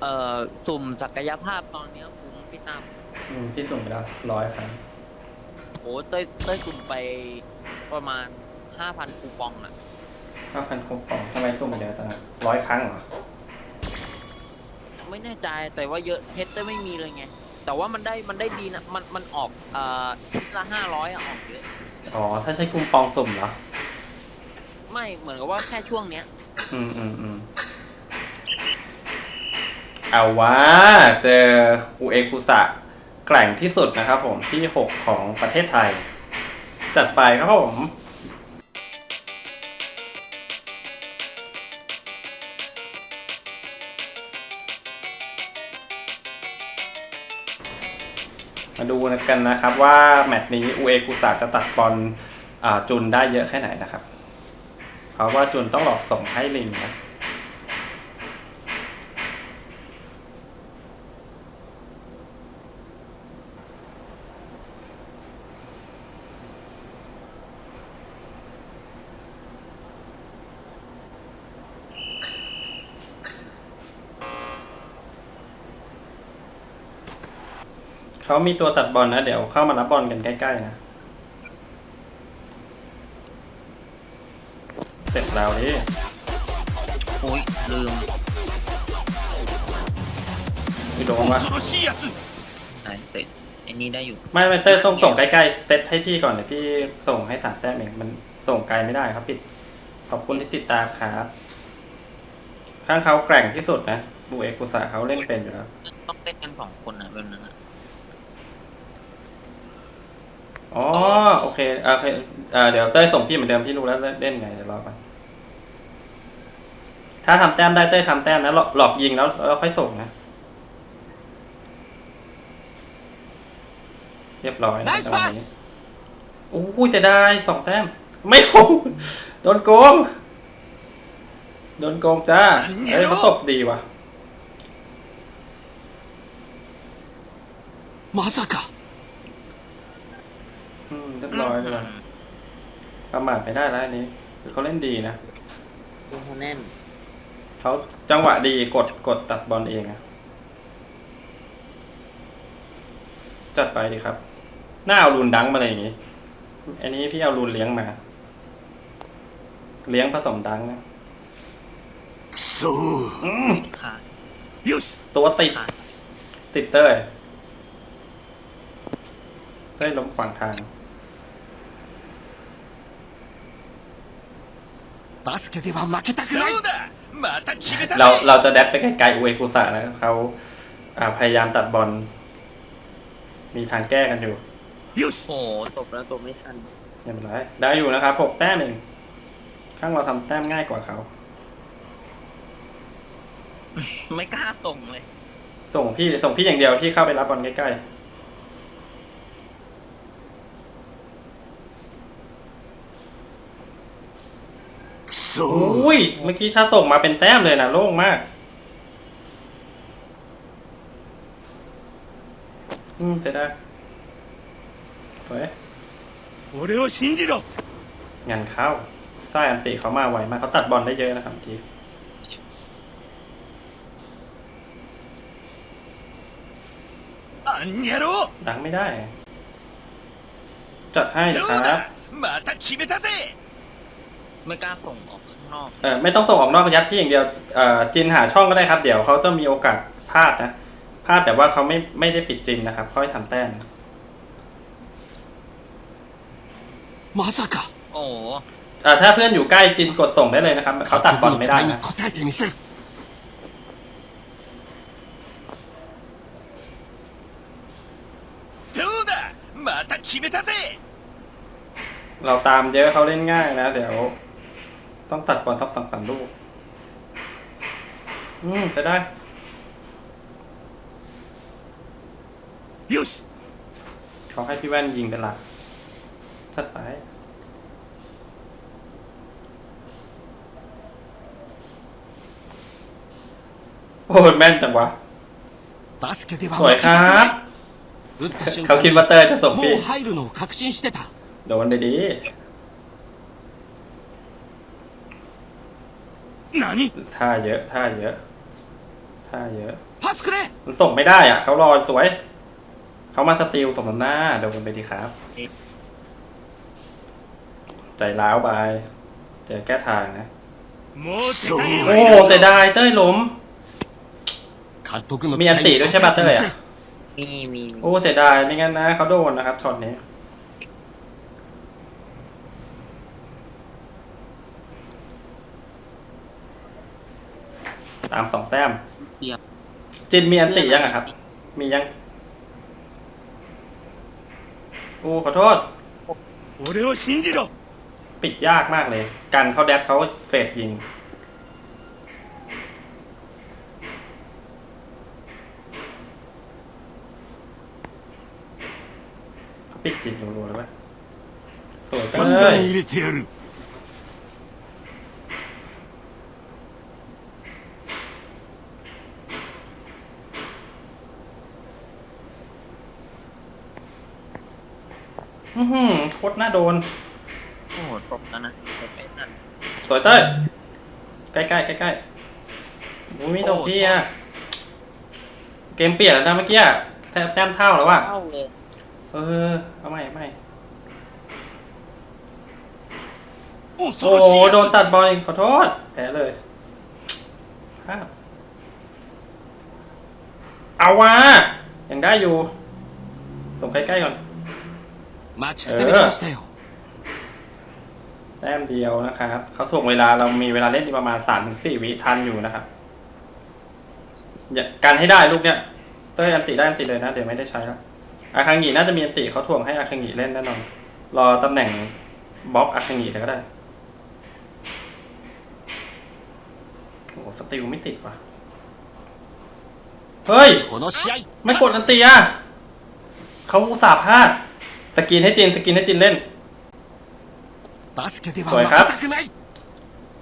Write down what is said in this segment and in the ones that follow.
เอ่อสุ่มศักยภาพตอนเนี้ยคุ้มพี่ตั้มอืมพี่ส่งไปแล้วร้อยครั้งโอ้เต้ยเต้ยสุ่มไปประมาณห้าพันคูปองอะห้าพันคูปองทำไมส่งไปเยอะจังร้อยครั้งเหรอ ไม่แน่ใจแต่ว่าเยอะเพชรเต้ยไม่มีเลยไง แต่ว่ามันได้มันได้ดีนะมันมันออกเอ่อชุดละห้าร้อยอะออกเยอะ อ๋อ ถ้าใช้คูปองสุ่มเหรอ ไม่เหมือนกับว่าแค่ช่วงเนี้ย อืมอืมอืม เอาว่าเจออุเอกุสะแกร่งที่สุดนะครับผมที่ 6 ของประเทศไทย จัดไปครับผมมาดูกันนะครับว่าแมตช์นี้อุเอกุสะจะตัดบอลจุนได้เยอะแค่ไหนนะครับ เพราะว่าจุนต้องหลอกส่งให้ลิงนะ เขามีตัวตัดบอลนะ เดี๋ยวเข้ามารับบอลกันใกล้ๆนะ เสร็จแล้วดิโอ้ยลืมไม่โดนวะไหนเตะอันนี้ได้อยู่ไม่ไม่เต้ยต้องส่งใกล้ๆเซตให้พี่ก่อนเดี๋ยวพี่ส่งให้สามแจ้มเองมันส่งไกลไม่ได้ครับปิด ขอบคุณที่ติดตามครับข้างเขาแกร่งที่สุดนะบูเอกุสาเขาเล่นเป็นอยู่แล้ว ต้องเล่นกันสองคนนะแบบนั้นนะ อ๋อโอเคโอเคอ่เดี๋ยวเต้ยส่งพี่เหมือนเดิมพี่รู้แล้วเล่นไงเดี๋ยวรอไปถ้าทำแต้มได้เต้ยทำแต้มนะหลอกยิงแล้วแล้วค่อยส่งนะ เรียบร้อยนะตอนนี้โอ้ยจะได้สองแต้ม ไม่ถูกโดนโกงโดนโกงจ้าเอ้ยเขาตบดีวะมาสักะ เรียบร้อยเลยประมาทไม่ได้แล้วอันนี้คือเขาเล่นดีนะลงแน่น เขาจังหวะดีกดกดตัดบอลเองอะจัดไปดีครับ หน้าเอารูนดังมาเลยอย่างนี้ อันนี้พี่เอารูนเลี้ยงมา เลี้ยงผสมดังนะสู้ตัวติดติดเต้ยเต้ยล้มขวางทาง バスケでは負けたくないそうだまた決めた เราเราจะแดดไปไกลๆอุเอกุสะนะเขาอ่าพยายามตัดบอล มีทางแก้กันอยู่ よし โอ้โหตบแล้วตบไม่ทัน ไม่เป็นไรได้อยู่นะครับหกแต้มเองข้างเราทำแต้มง่ายกว่าเขา ไม่กล้าส่งเลย ส่งพี่ส่งพี่อย่างเดียวพี่เข้าไปรับบอลใกล้ く ๆ そ อุ้ยเมื่อกี้ถ้าส่งมาเป็นแต้มเลยนะโล่งมาก อืมเสร็จแล้วสวย 俺を信じろ งานเข้าไส้อันติเขามาไวมากเขาตัดบอลได้เยอะนะครับเมื่อกี้ あんにゃろ ดังไม่ได้ จัดให้ どう ครับ だまた決めたぜ ไม่กล้าส่งออกข้าง นอก เออไม่ต้องส่งออกนอกยัดพี่อย่างเดียวเอ่อจินหาช่องก็ได้ครับ เดี๋ยวเขาจะมีโอกาสพลาดนะพลาดแต่ว่าเขาไม่ไม่ได้ปิดจินนะครับเขาให้ทำแต้ม まさか โอ้โห เอ่อถ้าเพื่อนอยู่ใกล้จินกดส่งได้เลยนะครับเขาตัดบอลไม่ได้ に นะ 応えてみせるどうだまた決めたぜ เราตามเยอะเขาเล่นง่ายนะ เดี๋ยว ต้องตัดก่อนทับสองสามลูก อืมจะได้ยูชเขาให้พี่แว่นยิงเป็นหลักจัดไปโอ้แม่นจังวะสวยครับเขาคิดว่าเตอร์จะส่งพี่โดนได้ดี 何 ๆท่าเยอะท่าเยอะ ท่าเยอะ パスくれ มันส่งไม่ได้อ่ะ เขารอสวย เขามาสติลสมน้ำหน้าโดนไปดีครับ ใจร้าวไป เจอแก้ทางนะ もう世界 โอ้เสียดายเต้ยล้ม 監督の มีอันติด้วยใช่ป่ะเต้ยอ่ะ มีมีมี โอ้เสียดายไม่งั้นนะเขาโดนนะครับช็อตนี้ ามสองแต้ม เดียว จินมีอันติยังอะครับ มียัง โอ้ขอโทษ 俺を信じろ ปิดยากมากเลย กันเขาแดดเขาเฟดยิง เขาปิดจินรัวๆเลยไหมสวยเต้ ガンガン ย 入れてやる อือโคตรน่าโดน โอ้โหตบแล้วนะนั่สวยเต้ยใกล้ๆใกล้ๆโอ้ยไม่ตกที่อะเกมเปลี่ยนแล้วนะเมื่อกี้แต้มแต้มเท่าแล้วว่ะ เข้าเลยเออเอาใหม่เอาใหม่โอ้โหโดนตัดบอลอีกขอโทษแพ้เลยพลาดเอาวะยังได้อยู่ส่งใกล้ๆก่อน 待ちくたびれましたよ แต้มเดียวนะครับ เขาถ่วงเวลาเรามีเวลาเล่นอีกประมาณสามถึงสี่วิทันอยู่นะครับ อย่าการให้ได้ลูกเนี้ยเต้ยอันติได้อันติเลยนะ เดี๋ยวไม่ได้ใช้แล้วอาคังงีน่าจะมีอันติเขาถ่วงให้อาคังงีเล่นแน่นอน รอตำแหน่งบล็อกอาคังงีเลยก็ได้ โอ้สติลไม่ติดว่ะ เฮ้ย この試合 ไม่กดอันติอ่ะเขาอุตส่าห์พลาด สกินให้จิน สกินให้จินเล่น バスケではそうครับ 負けたくない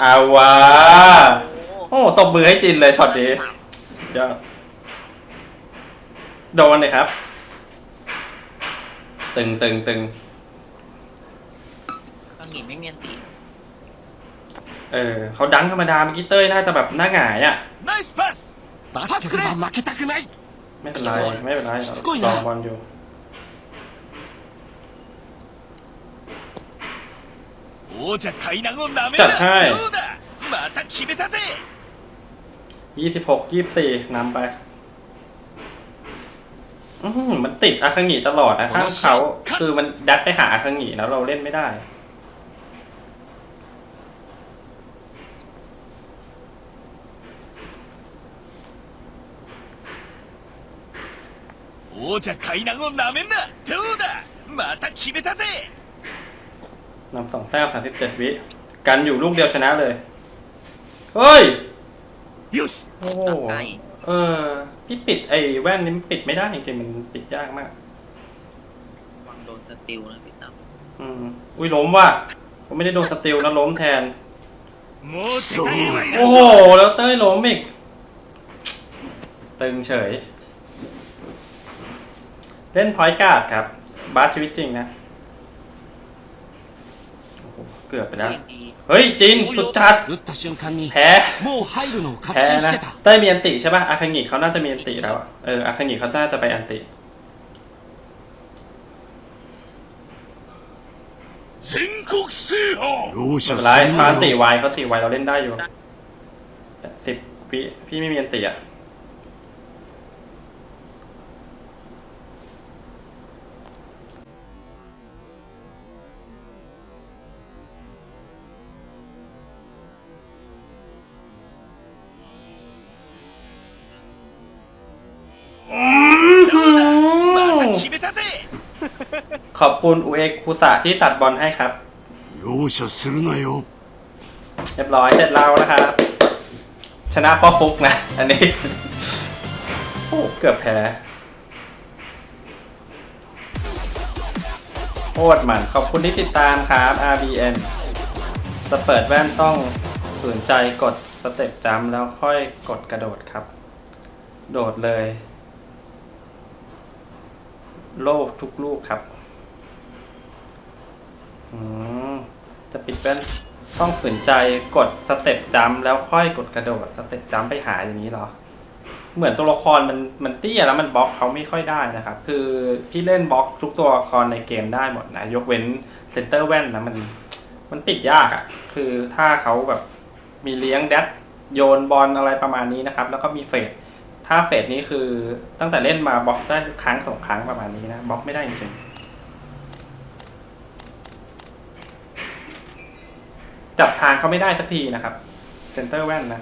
เอาวะโอ้ตบมือให้จินเลยช็อตนี้สุดยอดโดนเลยครับ ตึงตึงตึง ข้างหนีไม่มีอันตี เออเขาดังธรรมดาเมื่อกี้เต้ยน่าจะแบบหน้าหงายอ่ะ ナイスパスバスケでは負けたくない ไม่เป็นไร ไม่เป็นไร しつこいな ลองบอลอยู่ 王者海南をなめじゃあるなはいどうだまた決めたぜ ยี่สิบหกยี่สิบสี่นำไป อือหือมันติดอาคังหีตลอดนะข้างเขาคือมันดัดไปหาอาคังหีแล้วเราเล่นไม่ได้ 王者海南をなめんなどうだまた決めたぜ นำสองแต้มสามสิบเจ็ดวิ กันอยู่ลูกเดียวชนะเลย เฮ้ย ยูสโอ้โต่อไปเออ พี่ปิดไอ้แว่นนี้ปิดไม่ได้จริงๆมันปิดยากมาก วังโดนสติลนะพี่ตั้มอืม อุ้ยล้มว่ะผมไม่ได้โดนสติลนะล้มแทนโอ้โห แล้วเต้ยล้มอีก ตึงเฉย เล่นพอยการ์ดครับ บาสชีวิตจริงนะ เกือบไปนะ เฮ้ยจินสุดจัดแพ้แพ้นะได้มีอันติใช่ป่ะอาคังิเขาน่าจะมีอันติแล้วเอออาคังิเขาน่าจะไปอันติไม่เป็นไรฟาตีไวเขาตีไวเราเล่นได้อยู่สิบพี่พี่ไม่มีอันติอะ また決めたぜ ขอบคุณอุเอคุสะที่ตัดบอลให้ครับ 容赦するなよ เรียบร้อยเสร็จแล้วนะครับ ชนะเพ่อฟุกนะ อันนี้ โอ้เกือบแพ้โคตรมัน ขอบคุณที่ติดตามครับ RBN จะเปิดแว่นต้องฝืนใจกดสเต็ปจัมป์แล้วค่อยกดกระโดดครับ โดดเลย โลกทุกลูกครับอืมจะปิดแว่นต้องฝืนใจกดสเต็ปจัมแล้วค่อยกดกระโดดสเต็ปจัมไปหาอย่างนี้เหรอ เหมือนตัวละครมันมันเตี้ยแล้วมันบล็อกเขาไม่ค่อยได้นะครับ คือพี่เล่นบล็อกทุกตัวละครในเกมได้หมดนะ ยกเว้นเซนเตอร์แว่นนะมัน มันปิดยากอะ่ะ คือถ้าเขาแบบมีเลี้ยงแดดโยนบอลอะไรประมาณนี้นะครับ แล้วก็มีเฟด ถ้าเฟสนี้คือตั้งแต่เล่นมาบล็อกได้ครั้งสองครั้งประมาณนี้นะบล็อกไม่ได้จริงๆจับทางเขาไม่ได้สักทีนะครับเซนเตอร์แว่นนะ